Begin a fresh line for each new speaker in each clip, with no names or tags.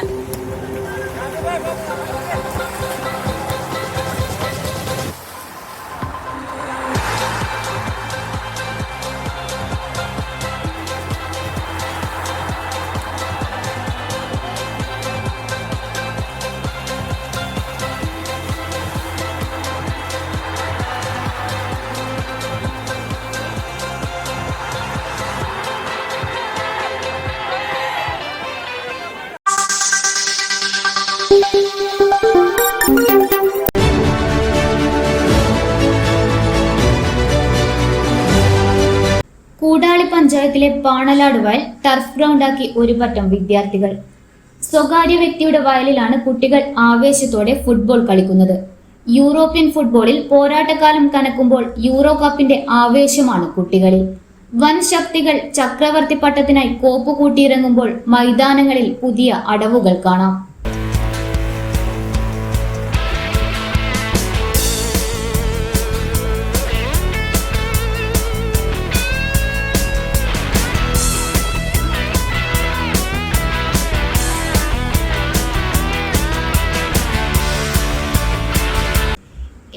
Thank you. Koodali പഞ്ചായത്തിലെ പാണലാട് വയൽ turf ഗ്രൗണ്ടാക്കി ഒരു പറ്റം വിദ്യാർത്ഥികൾ. സ്വകാര്യ വ്യക്തിയുടെ വയലിലാണ് കുട്ടികൾ ആവേശത്തോടെ ഫുട്ബോൾ കളിക്കുന്നത്. യൂറോപ്യൻ ഫുട്ബോളിൽ പോരാട്ടക്കാലം കനക്കുമ്പോൾ യൂറോ കപ്പിന്റെ ആവേശമാണ് കുട്ടികളിൽ. വൻ ശക്തികൾ ചക്രവർത്തി പട്ടത്തിനായി കോപ്പ് കൂട്ടിയിറങ്ങുമ്പോൾ മൈതാനങ്ങളിൽ പുതിയ അടവുകൾ കാണാം.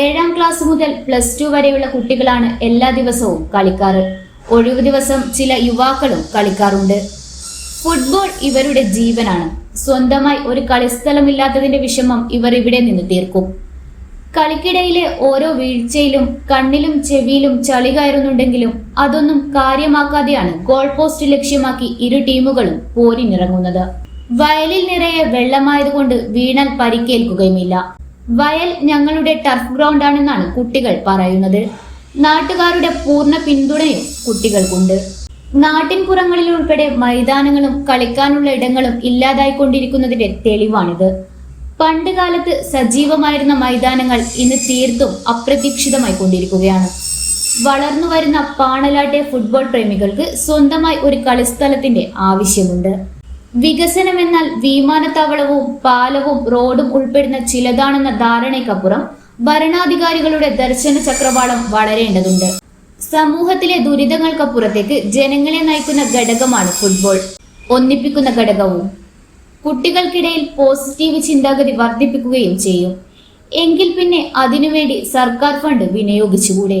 ഏഴാം ക്ലാസ് മുതൽ പ്ലസ് ടു വരെയുള്ള കുട്ടികളാണ് എല്ലാ ദിവസവും കളിക്കാറ്. ഒഴിവു ദിവസം ചില യുവാക്കളും കളിക്കാറുണ്ട്. ഫുട്ബോൾ ഇവരുടെ ജീവനാണ്. സ്വന്തമായി ഒരു കളിസ്ഥലമില്ലാത്തതിന്റെ വിഷമം ഇവർ ഇവിടെ നിന്ന് തീർക്കും. കളിക്കിടയിലെ ഓരോ വീഴ്ചയിലും കണ്ണിലും ചെവിയിലും ചളി കയറുന്നുണ്ടെങ്കിലും അതൊന്നും കാര്യമാക്കാതെയാണ് ഗോൾ പോസ്റ്റ് ലക്ഷ്യമാക്കി ഇരു ടീമുകളും പോരിനിറങ്ങുന്നത്. വയലിൽ നിറയെ വെള്ളമായതുകൊണ്ട് വീണാൽ പരിക്കേൽക്കുകയുമില്ല. വയൽ ഞങ്ങളുടെ ടർഫ് ഗ്രൗണ്ട് ആണെന്നാണ് കുട്ടികൾ പറയുന്നത്. നാട്ടുകാരുടെ പൂർണ പിന്തുണയും കുട്ടികൾക്കുണ്ട്. നാട്ടിൻ പുറങ്ങളിൽ ഉൾപ്പെടെ മൈതാനങ്ങളും കളിക്കാനുള്ള ഇടങ്ങളും ഇല്ലാതായിക്കൊണ്ടിരിക്കുന്നതിന്റെ തെളിവാണിത്. പണ്ട് കാലത്ത് സജീവമായിരുന്ന മൈതാനങ്ങൾ ഇന്ന് തീർത്തും അപ്രതീക്ഷിതമായി കൊണ്ടിരിക്കുകയാണ്. വളർന്നു വരുന്ന പാണലാട്ടെ ഫുട്ബോൾ പ്രേമികൾക്ക് സ്വന്തമായി ഒരു കളിസ്ഥലത്തിന്റെ ആവശ്യമുണ്ട്. വികസനം എന്നാൽ വിമാനത്താവളവും പാലവും റോഡും ഉൾപ്പെടുന്ന ചിലതാണെന്ന ധാരണയ്ക്കപ്പുറം ഭരണാധികാരികളുടെ ദർശന ചക്രവാളം വളരേണ്ടതുണ്ട്. സമൂഹത്തിലെ ദുരിതങ്ങൾക്കപ്പുറത്തേക്ക് ജനങ്ങളെ നയിക്കുന്ന ഘടകമാണ് ഫുട്ബോൾ. ഒന്നിപ്പിക്കുന്ന ഘടകവും കുട്ടികൾക്കിടയിൽ പോസിറ്റീവ് ചിന്താഗതി വർദ്ധിപ്പിക്കുകയും ചെയ്യും. എങ്കിൽ പിന്നെ അതിനുവേണ്ടി സർക്കാർ ഫണ്ട് വിനിയോഗിച്ചുകൂടെ?